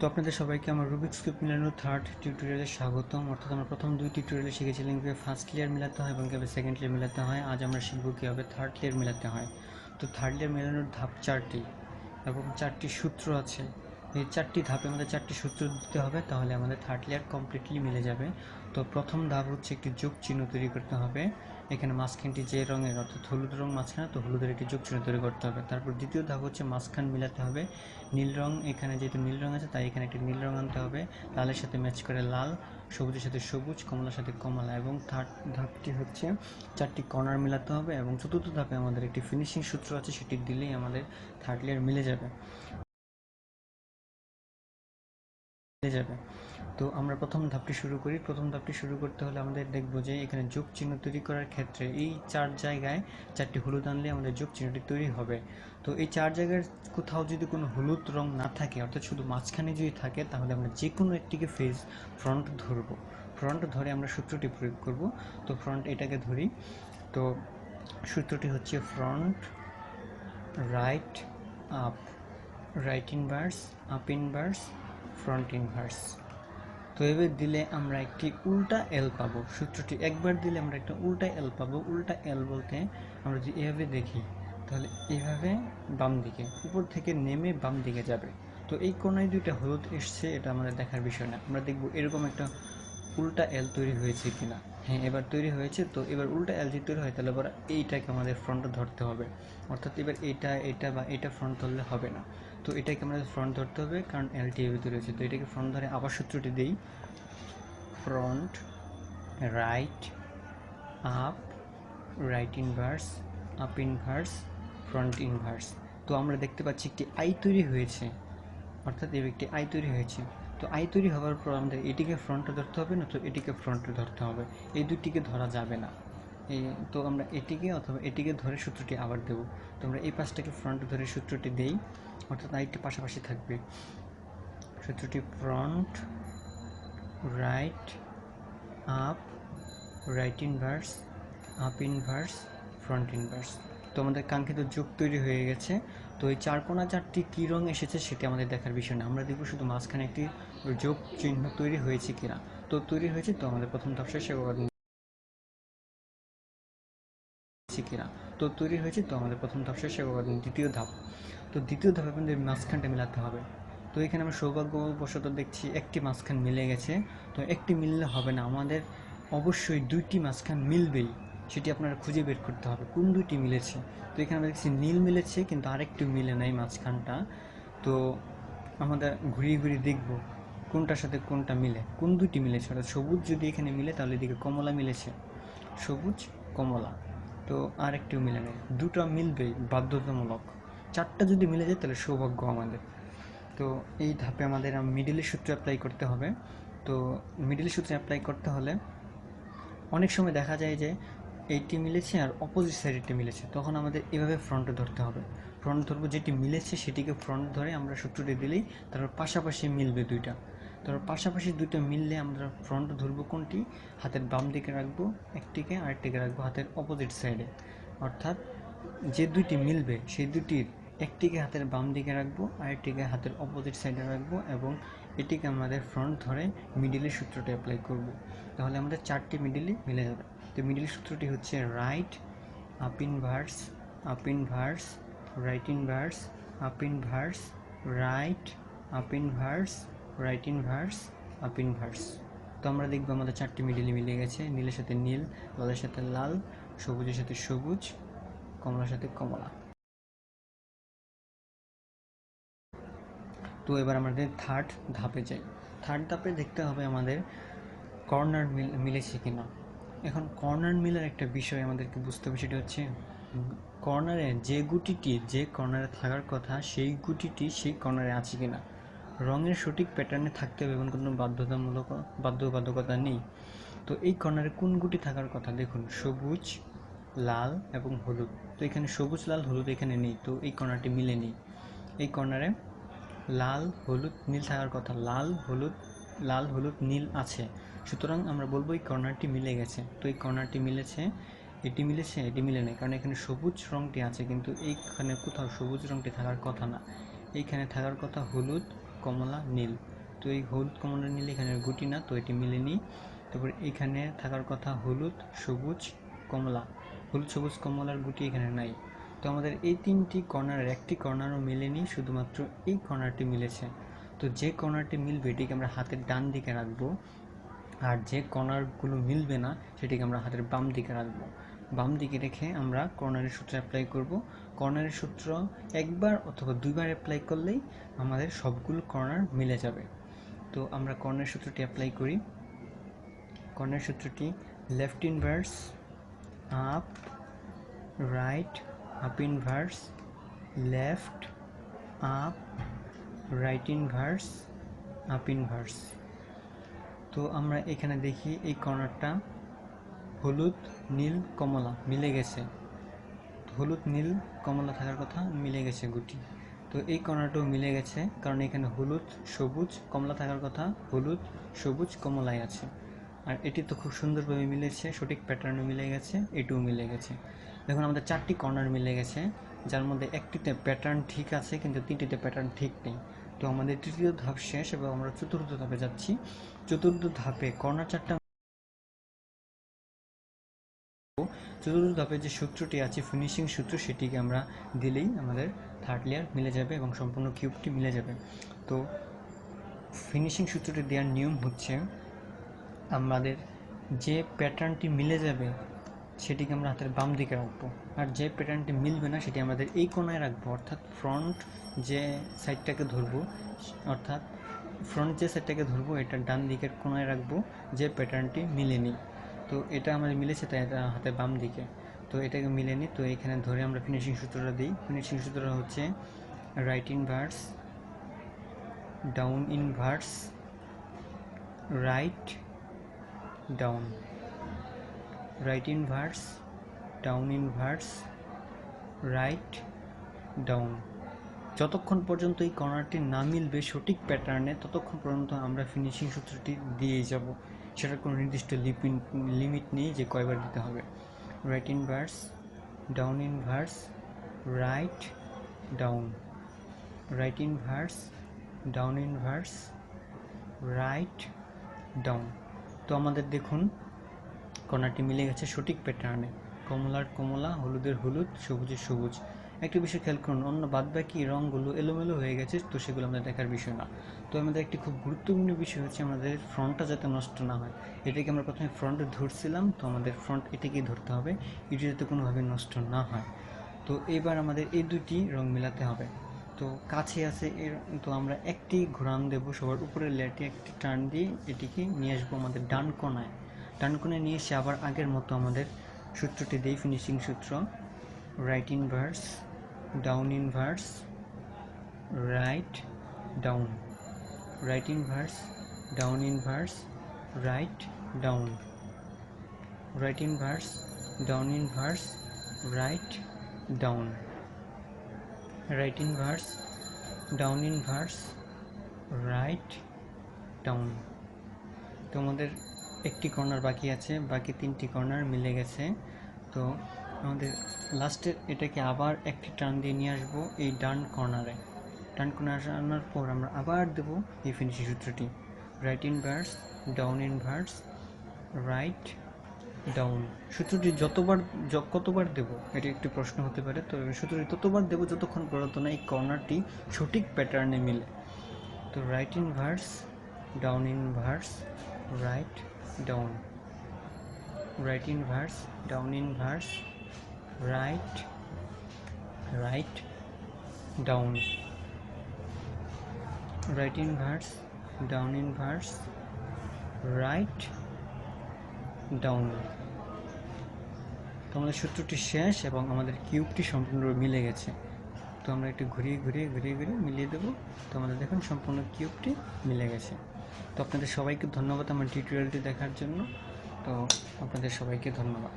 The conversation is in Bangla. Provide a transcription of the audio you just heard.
তো আপনাদের সবাইকে আমার রুবিক্স কিউব মিলানোর থার্ড টিউটোরিয়ালে স্বাগতম। অর্থাৎ আমরা প্রথম দুই টিউটোরিয়ালে শিখেছিলাম কীভাবে ফার্স্ট লেয়ার মিলাতে হয় এবং কীভাবে সেকেন্ড লেয়ার মিলাতে হয়। আজ আমরা শিখব কীভাবে থার্ড লেয়ার মিলাতে হয়। তো থার্ড লেয়ার মেলানোর ধাপ চারটি এবং চারটি সূত্র আছে। এই চারটি ধাপে আমাদের চারটি সূত্র দিতে হবে, তাহলে আমাদের থার্ড লেয়ার কমপ্লিটলি মিলে যাবে। তো প্রথম ধাপ হচ্ছে একটি যোগ চিহ্ন তৈরি করতে হবে। এখানে মাঝখানটি যে রঙের অর্থাৎ হলুদ রং মাঝখানে, তো হলুদের একটি যোগ চিহ্ন তৈরি করতে হবে। তারপর দ্বিতীয় ধাপ হচ্ছে মাঝখান মিলাতে হবে। নীল রং এখানে যেহেতু নীল রং আছে, তাই এখানে একটি নীল রং আনতে হবে। লালের সাথে ম্যাচ করে লাল, সবুজের সাথে সবুজ, কমলার সাথে কমলা এবং থার্ড ধাপটি হচ্ছে চারটি কর্নার মিলাতে হবে এবং চতুর্থ ধাপে আমাদের একটি ফিনিশিং সূত্র আছে, সেটি দিলেই আমাদের থার্ড লেয়ার মিলে যাবে। মিলে যাবে। তো আমরা প্রথম ধাপটি শুরু করি। প্রথম ধাপটি শুরু করতে হলে আমাদের দেখব যে এখানে যোগ চিহ্ন তৈরি করার ক্ষেত্রে এই চার জায়গায় চারটি হলুদ আনলে আমাদের যোগ চিহ্নটি তৈরি হবে। তো এই চার জায়গার কোথাও যদি কোনো হলুদ রং না থাকে, অর্থাৎ শুধু মাঝখানে যদি থাকে, তাহলে আমরা যে কোনো একটিকে ফেজ ফ্রন্ট ধরবো। ফ্রন্ট ধরে আমরা সূত্রটি প্রয়োগ করব। তো ফ্রন্ট এটাকে ধরি। তো সূত্রটি হচ্ছে front right up right inverse up inverse front inverse তো এভাবে দিলে আমরা একটি উল্টা এল পাবো। সূত্রটি একবার দিলে আমরা একটা উল্টা এল পাবো। উল্টা এল বলতে আমরা যদি এভাবে দেখি, তাহলে এভাবে বাম দিকে, উপর থেকে নেমে বাম দিকে যাবে। তো এই কোনায় দুইটা হলুদ এসছে, এটা আমাদের দেখার বিষয় না। আমরা দেখব এরকম একটা উল্টা এল তৈরি হয়েছে কিনা। হ্যাঁ এবার তৈরি হয়েছে, তো এবার উল্টা এল যদি তৈরি হয়, তাহলে এবার এইটাকে আমাদের ফ্রন্টে ধরতে হবে। অর্থাৎ এবার এটা এটা বা এটা ফ্রন্ট ধরলে হবে না। তো এটাকে আমাদের ফ্রন্ট ধরতে হবে, কারণ এলটি এভাবে তৈরি হয়েছে তো এটাকে ফ্রন্ট ধরে আবার সূত্রটি দিই। Front right up right inverse up inverse front inverse তো আমরা দেখতে পাচ্ছি একটি আই তৈরি হয়েছে। অর্থাৎ এই একটি আই তৈরি হয়েছে। তো আই তৈরি হওয়ার পর আমাদের এটিকে ফ্রন্টে ধরতে হবে না তো এটিকে ফ্রন্টে ধরতে হবে। এই দুটিকে ধরা যাবে না। তো আমরা এটিকে অথবা এটিকে ধরে সূত্রটি আবার দেবো। তো আমরা এই পাশটাকে ফ্রন্টে ধরে সূত্রটি দেই, অর্থাৎ আইটি পাশাপাশি থাকবে। সূত্রটি front right up right inverse up inverse front inverse তো আমাদের কাঙ্ক্ষিত যোগ তৈরি হয়ে গেছে। তো এই চার কোনা চারটি কী রং এসেছে সেটি আমাদের দেখার বিষয় না। আমরা দেখব শুধু মাঝখানে একটি যোগ চিহ্ন তৈরি হয়েছে কিনা। তো তৈরি হয়েছে, তো আমাদের প্রথম ধাপ শেষে কিনা? তো তৈরি হয়েছে তো আমাদের প্রথম ধাপ শেষে দ্বিতীয় ধাপ। তো দ্বিতীয় ধাপে আমাদের মাঝখানটা মেলাতে হবে। তো এখানে আমরা সৌভাগ্যবশত দেখছি একটি মাঝখান মিলে গেছে। তো একটি মিললে হবে না, আমাদের অবশ্যই দুইটি মাঝখান মিলবেই, সেটি আপনারা খুঁজে বের করতে হবে, কোন দুইটি মিলেছে? তো এখানে আমরা দেখছি নীল মিলেছে, কিন্তু আরেকটু মিলে নাই মাঝখানটা। তো আমাদের ঘুরিয়ে ঘুরিয়ে দেখব কোনটার সাথে কোনটা মিলে, কোন দুইটি মিলেছে? অর্থাৎ সবুজ যদি এখানে মিলে, তাহলে এদিকে কমলা মিলেছে। সবুজ, কমলা। তো আর একটিও মিলে। নেই দুটো মিলবেই বাধ্যতামূলক। চারটা যদি মিলে যায়, তাহলে সৌভাগ্য আমাদের। তো এই ধাপে আমাদের মিডিলের সূত্র অ্যাপ্লাই করতে হবে। তো মিডিলের সূত্রে অ্যাপ্লাই করতে হলে অনেক সময় দেখা যায় যে এইটি মিলেছে আর অপোজিট সাইডেরটি মিলেছে। তখন আমাদের এভাবে ফ্রন্টে ধরতে হবে। ফ্রন্ট ধরবো, যেটি মিলেছে সেটিকে ফ্রন্ট ধরে আমরা সূত্রটি দিলেই তারপর পাশাপাশি মিলবে দুইটা। তারপর পাশাপাশি দুটো মিললে আমরা ফ্রন্ট ধরবো কোনটি? হাতের বাম দিকে রাখব একটিকে, আরেকটিকে রাখব হাতের অপোজিট সাইডে অর্থাৎ যে দুইটি মিলবে, সেই দুটির একটিকে হাতের বাম দিকে রাখব, আরেকটিকে হাতের অপোজিট সাইডে রাখব এবং এটিকে আমাদের ফ্রন্ট ধরে মিডিলের সূত্রটি অ্যাপ্লাই করব। তাহলে আমাদের চারটি মিডিলে মিলে যাবে। তো মিডিল সূত্রটি হচ্ছে right up inverse up inverse right inverse up inverse right up inverse right inverse up inverse তো আমরা দেখব আমাদের চারটি মিডিলে মিলে গেছে। নীলের সাথে নীল, লালের সাথে লাল, সবুজের সাথে সবুজ, কমলার সাথে কমলা। তো এবার আমাদের থার্ড ধাপে যাই। থার্ড ধাপে দেখতে হবে আমাদের কর্নার মিল মিলেছে কিনা। এখন কর্নার মিলের একটা বিষয় আমাদেরকে বুঝতে হবে, সেটা হচ্ছে কর্নারে যে গুটিটি যে কর্নারে থাকার কথা, সেই গুটিটি সেই কর্নারে আছে কিনা। রঙের সঠিক প্যাটার্নে থাকতে হবে এমন কোনো বাধ্যতামূলক, বাধ্যবাধকতা নেই। তো এই কর্নারে কোন গুটি থাকার কথা? দেখুন, সবুজ, লাল এবং হলুদ। তো এখানে সবুজ, লাল, হলুদ এখানে নেই। তো এই কর্নারটি মিলে নেই। এই কর্নারে লাল, হলুদ, নীল থাকার কথা। লাল, হলুদ লাল, হলুদ, নীল আছে। সুতরাং আমরা বলব এই কর্নারটি মিলে গেছে। তো এই কর্নারটি মিলেছে, এটি মিলেছে, এটি মিলে নেই। কারণ এখানে সবুজ রঙটি আছে, কিন্তু এইখানে কোথাও সবুজ রঙটি থাকার কথা না। এইখানে থাকার কথা হলুদ কমলা, নীল। তো এই হলুদ, কমলা, নীল এখানে গুটি না, তো এটি মিলেনি তারপর এখানে থাকার কথা হলুদ, সবুজ, কমলা। হলুদ, সবুজ, কমলার গুটি এখানে নাই। তো আমাদের এই তিনটি কর্নারের একটি কর্নারও মেলেনি শুধুমাত্র এই কর্নারটি মিলেছে। তো যে কর্নারটি মিলবে, এটিকে আমরা হাতের ডান দিকে রাখব। আর যে কর্নারগুলো মিলবে না, সেটিকে আমরা হাতের বাম দিকে রাখব। বাম দিকে রেখে আমরা কর্নারের সূত্র অ্যাপ্লাই করব। কর্নারের সূত্র একবার অথবা দুইবার অ্যাপ্লাই করলেই আমাদের সবগুলো কর্নার মিলে যাবে। তো আমরা কর্নার সূত্রটি অ্যাপ্লাই করি। কর্নার সূত্রটি left inverse up right up inverse left up right inverse up inverse তো আমরা এখানে দেখি এই কর্নারটা হলুদ, নীল, কমলা মিলে গেছে। হলুদ, নীল, কমলা থাকার কথা মিলে গেছে গুটি। তো এই কর্নারটাও মিলে গেছে কারণ এখানে হলুদ, সবুজ, কমলা থাকার কথা হলুদ, সবুজ, কমলাই আছে। আর এটি তো খুব সুন্দরভাবে মিলেছে, সঠিক প্যাটার্নে মিলে গেছে, এটিও মিলে গেছে। দেখুন, আমাদের চারটি কর্নার মিলে গেছে, যার মধ্যে একটিতে প্যাটার্ন ঠিক আছে, কিন্তু তিনটিতে প্যাটার্ন ঠিক নেই। তো আমাদের তৃতীয় ধাপ শেষ এবং আমরা চতুর্থ ধাপে যাচ্ছি। চতুর্থ ধাপে কর্নার চারটা চতুর্থ ধাপে যে সূত্রটি আছে ফিনিশিং সূত্র, সেটিকে আমরা দিলেই আমাদের থার্ড লেয়ার মিলে যাবে এবং সম্পূর্ণ কিউবটি মিলে যাবে। তো ফিনিশিং সূত্রটি দেওয়ার নিয়ম হচ্ছে, আমাদের যে প্যাটার্নটি মিলে যাবে, সেটিকে আমরা হাতের বাম দিকে রাখব। আর যে প্যাটার্নটি মিলবে না, সেটি আমাদের এই কোনায় রাখব। অর্থাৎ ফ্রন্ট যে সাইডটাকে ধরবো, অর্থাৎ ফ্রন্ট যে সাইডটাকে ধরবো, এটা ডান দিকের কোনায় রাখব, যে প্যাটার্নটি মিলেনি। তো এটা আমাদের মিলেছে তাই এটা হাতের বাম দিকে। তো এটাকে মিলে মিলেনি, তো এখানে ধরে আমরা ফিনিশিং সূত্রটা দিই। ফিনিশিং সূত্রটা হচ্ছে right inverse down inverse right down right inverse down inverse right down যতক্ষণ পর্যন্ত এই কর্নারটি না মিলবে সঠিক প্যাটার্নে ততক্ষণ পর্যন্ত আমরা ফিনিশিং সূত্রটি দিয়েই যাব। সেটার কোনো নির্দিষ্ট লিমিট নেই যে কয়বার দিতে হবে। Right inverse down inverse right down right inverse down inverse right down তো আমাদের দেখুন কর্নারটি মিলে গেছে সঠিক প্যাটার্নে কমলার কমলা, হলুদের হলুদ, সবুজের সবুজ। একটা বিষয় খেয়াল করুন, অন্য বাদবাকি রঙগুলো এলোমেলো হয়ে গেছে, তো সেগুলো আমাদের দেখার বিষয় না। তো আমাদের একটি খুব গুরুত্বপূর্ণ বিষয় হচ্ছে আমাদের ফ্রন্টটা যাতে নষ্ট না হয়। এটাকে আমরা প্রথমে ফ্রন্টে ধরছিলাম, তো আমাদের ফ্রন্ট এটাকেই ধরতে হবে, এটি যাতে কোনোভাবে নষ্ট না হয়। তো এবার আমাদের এই দুটি রং মেলাতে হবে। তো কাছে আছে এর, তো আমরা একটি ঘোরান দেব সবার উপরের লেয়ারটি, একটি টার্ন দিয়ে এটিকে নিয়ে আসব আমাদের ডান কোনায়। ডান কোনায় নিয়ে এসে আবার আগের মতো আমাদের সূত্রটি দিই ফিনিশিং সূত্র right inverse down inverse right down right inverse down inverse right down right inverse down inverse right down right inverse down inverse right down তো আমাদের একটি কর্নার বাকি আছে, বাকি তিনটি কর্নার মিলে গেছে। তো আমাদের লাস্টের এটাকে আবার একটি টার্ন দিয়ে নিয়ে আসব এই ডান কর্নারে ডান কর্নার আনার পর আমরা আবার দেবো এই ফিনিশিং সূত্রটি। Right inverse down inverse right down সূত্রটি যতবার কতবার দেবো? এটি একটি প্রশ্ন হতে পারে, তো সূত্রটি ততবার দেবো যতক্ষণ পর্যন্ত না এই কর্নারটি সঠিক প্যাটার্নে মিলে। তো right inverse down inverse right down right inverse down inverse right right down right inverse down inverse right down তো আমাদের সূত্রটি শেষ এবং আমাদের কিউবটি সম্পূর্ণ মিলে গেছে। তো আমরা একটু ঘুরিয়ে ঘুরিয়ে ঘুরিয়ে ঘুরিয়ে মিলিয়ে দেবো। তো আমাদের দেখুন সম্পূর্ণ কিউবটি মিলে গেছে। তো আপনাদের সবাইকে ধন্যবাদ আমার টিউটোরিয়ালটি দেখার জন্য। তো আপনাদের সবাইকে ধন্যবাদ।